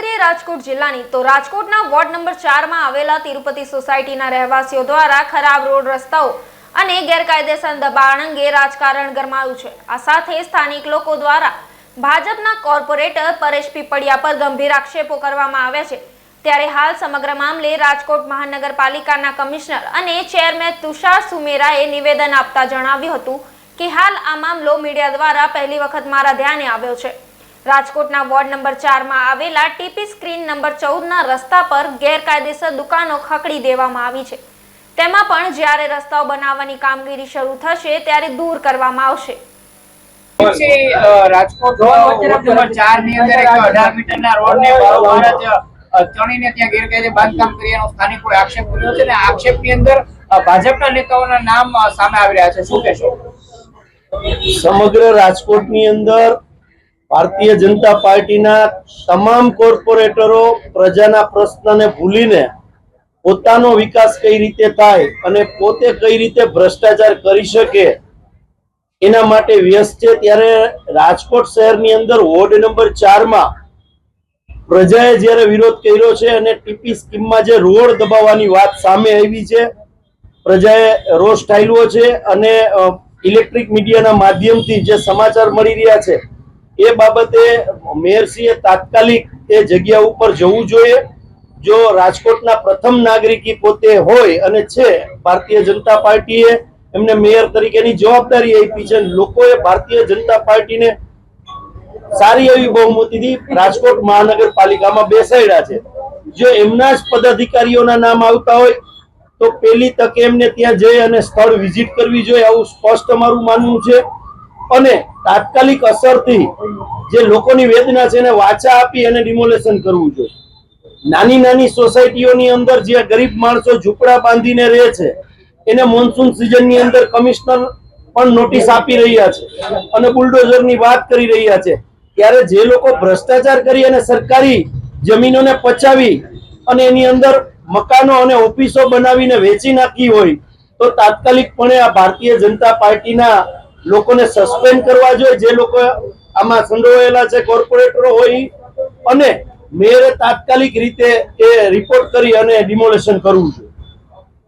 કરીએ રાજકોટ જિલ્લાની, તો રાજકોટના વોર્ડ નંબર ચારમાં આવેલા તિરુપતિ સોસાયટીના રહેવાસીઓ દ્વારા ખરાબ રોડ રસ્તાઓ અને ગેરકાયદેસર દબાણ અંગે રાજકારણ ગરમાયું છે. આ સાથે સ્થાનિક લોકો દ્વારા ભાજપના કોર્પોરેટર પરેશ પીપળિયા પર ગંભીર આક્ષેપો કરવામાં આવ્યા છે. ત્યારે હાલ સમગ્ર મામલે રાજકોટ મહાનગરપાલિકાના કમિશનર અને ચેરમેન તુષાર સુમેરાએ નિવેદન આપતા જણાવ્યું હતું કે હાલ આ મામલો મીડિયા દ્વારા પહેલી વખત મારા ધ્યાને આવ્યો છે. રાજકોટના વોર્ડ નંબર ચારમાં આવેલા ટીપી સ્ક્રીન નંબર ચૌદના રસ્તા પર ગેરકાયદેસર દુકાનો ખકડી દેવામાં આવી છે. તેમાં પણ જ્યારે રસ્તાઓ બનાવવાની કામગીરી શરૂ થશે ત્યારે દૂર કરવામાં આવશે. રાજકોટ વોર્ડ નંબર ચારની અંદર એક અઢાર મીટર ના રોડ ને બારોબાર જ અ, ચણીને ત્યાં ગેરકાયદે બાંધકામ કર્યાનો સ્થાનિકોએ આક્ષેપ કર્યો છે અને આક્ષેપની અંદર ભાજપના નેતાઓના નામ સામે આવી રહ્યા છે. શું કહેશો? સમગ્ર રાજકોટની અંદર ભારતીય જનતા પાર્ટીના તમામ કોર્પોરેટરો પ્રજાના પ્રશ્નને ભૂલીને પોતાનો વિકાસ કઈ રીતે થાય અને પોતે કઈ રીતે ભ્રષ્ટાચાર કરી શકે, એના માટે વ્યસ્ત છે. ત્યારે રાજકોટ શહેરની અંદર વોર્ડ નંબર ચારમાં પ્રજાએ જ્યારે વિરોધ કર્યો છે અને ટીપી સ્કીમમાં જે રોડ દબાવવાની વાત સામે આવી છે, પ્રજાએ રોષ ઠાલવ્યો છે અને ઇલેક્ટ્રિક મીડિયાના માધ્યમથી જે સમાચાર મળી રહ્યા છે એ બાબતે મેયરસિંહે તાત્કાલિક એ જગ્યા ઉપર જવું જોઈએ. જો રાજકોટના પ્રથમ નાગરિકી પોતે હોય અને છે, ભારતીય જનતા પાર્ટીએ એમને મેયર તરીકેની જવાબદારી આપી છે. લોકોએ ભારતીય જનતા પાર્ટીને સારી એવી બહુમતીથી રાજકોટ મહાનગરપાલિકામાં બેસાડ્યા છે. જો એમના જ પદાધિકારીઓના નામ આવતા હોય, તો પેલી તકે એમને ત્યાં જઈ અને સ્થળ વિઝિટ કરવી જોઈએ. આવું સ્પષ્ટ અમારું માનવું છે. અને તાત્કાલિક અસરથી જે લોકોની વેદના છે એને વાચા આપી અને ડિમોલેશન કરવું જોઈએ. નાની નાની સોસાયટીઓની અંદર જે ગરીબ માણસો ઝૂંપડા બાંધીને રહે છે, એને મોન્સૂન સિઝનની અંદર કમિશનર પણ નોટિસ આપી રહ્યા છે અને બુલડોઝરની વાત કરી રહ્યા છે. ત્યારે જે લોકો ભ્રષ્ટાચાર કરી અને સરકારી જમીનોને પચાવી અને એની અંદર મકાનો અને ઓફિસો બનાવીને વેચી નાખી હોય, તો તાત્કાલિકપણે આ ભારતીય જનતા પાર્ટીના લોકોને સસ્પેન્ડ કરવા જોઈએ. જે લોકો આમાં સંડોવાયેલા છે કોર્પોરેટરો હોય અને મેયરે તાત્કાલિક રીતે એ રિપોર્ટ કરી અને ડિમોલેશન કરવું જોઈએ.